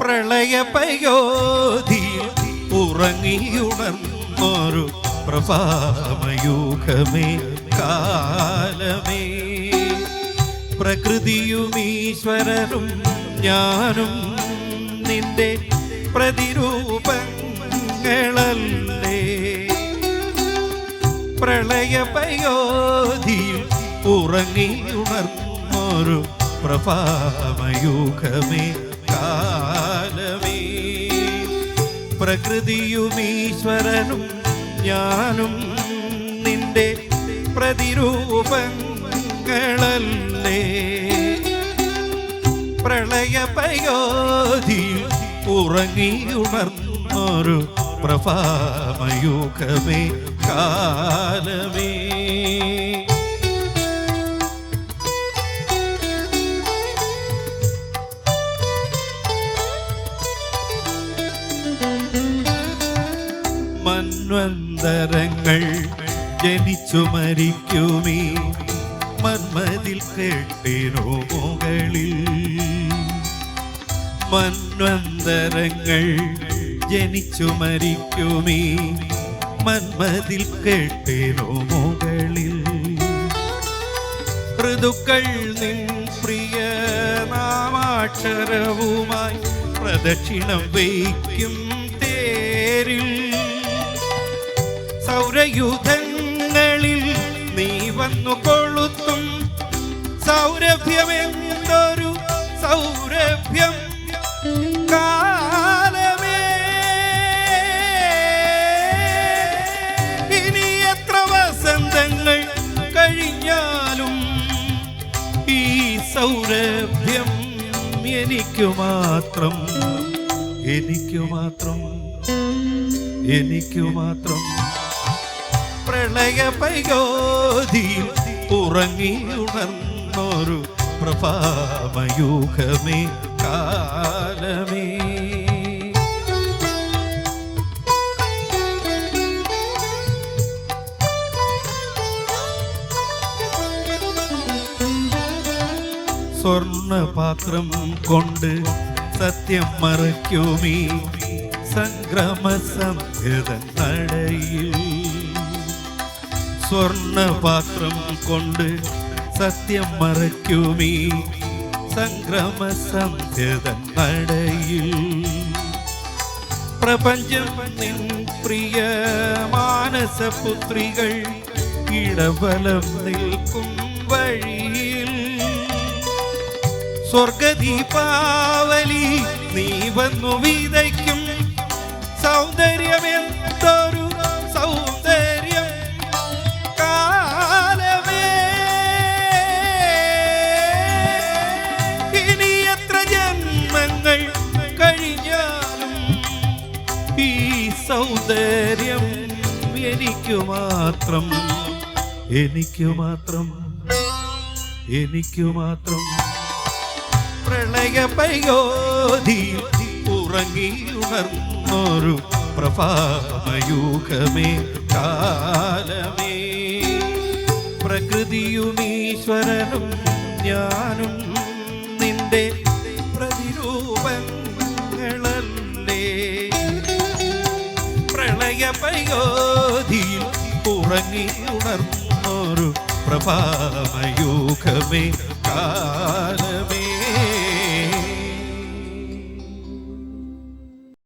പ്രളയപയോധിയിൽ ഉറങ്ങിയുണർന്നൊരു പ്രഭാമയൂഖമേ കാലമേ. പ്രകൃതിയും ഈശ്വരനും ഞാനും നിന്റെ പ്രതിരൂപങ്ങളല്ലേ. പ്രളയപയോധിയിൽ ഉറങ്ങിയുണർന്നൊരു പ്രഭാമയൂഖമേ കാലമേ പ്രകൃതിയും ഈശ്വരനും ഞാനും നിന്റെ പ്രതിരൂപങ്ങളല്ലേ? പ്രളയപയോധിയിൽ ഉറങ്ങിയുണർന്നൊരു പ്രഭാമയുഗമേ കാലമേ. മന്വന്തരങ്ങൾ ജനിച്ചു മരിക്കുമീ. മന്മതിൽ കെട്ടിനോ മുകളിൽ. മന്വന്തരങ്ങൾ ജനിച്ചു മരിക്കുമീ. മന്മതിൽ കെട്ടിനോ മുകളിൽ. ഋതുക്കൾ നിൻ പ്രിയ നാമാക്ഷരവുമായി പ്രദക്ഷിണം വയ്ക്കും തേരിൽ. സൗരയുധങ്ങളിൽ നീ വന്നു കൊളുത്തും. സൗരഭ്യമെന്തൊരു സൗരഭ്യം? കാലമേ. ഇനി എത്ര വസന്തങ്ങൾ കഴിഞ്ഞാലും ഈ സൗരഭ്യം എനിക്കു മാത്രം എനിക്കു മാത്രം എനിക്കു മാത്രം. പ്രളയപയോധിയിൽ ഉറങ്ങിയുണർന്നൊരു പ്രഭാമയൂഖമേ കാലമേ. സ്വർണപാത്രം കൊണ്ട് സത്യം മറയ്ക്കുമീ സംക്രമ സംഹിത നടയിൽ സ്വർണപാത്രം കൊണ്ട് സത്യം മറയ്ക്കുമീ സംക്രമ പ്രപഞ്ചം നിൻ പ്രിയ മാനസപുത്രികൾ ഇടബലം നിൽക്കും വഴിയിൽ. സ്വർഗദീപാവലി നീ വന്നു വിതയ്ക്കും സൗന്ദര്യമെന്തൊരു ഈ സൗന്ദര്യം എനിക്കു മാത്രം എനിക്കു മാത്രം എനിക്കു മാത്രം. പ്രളയ പയോധി ഉറങ്ങിയുണർന്നൊരു പ്രഭാമയൂഖമേ കാലമേ. പ്രകൃതിയും ഈശ്വരനും ഞാനും നിന്റെ പ്രതിരൂപങ്ങളല്ലേ. പ്രളയപയോധിയിൽ ഉറങ്ങിയുണർന്നൊരു പ്രഭാമയൂഖമേ കാല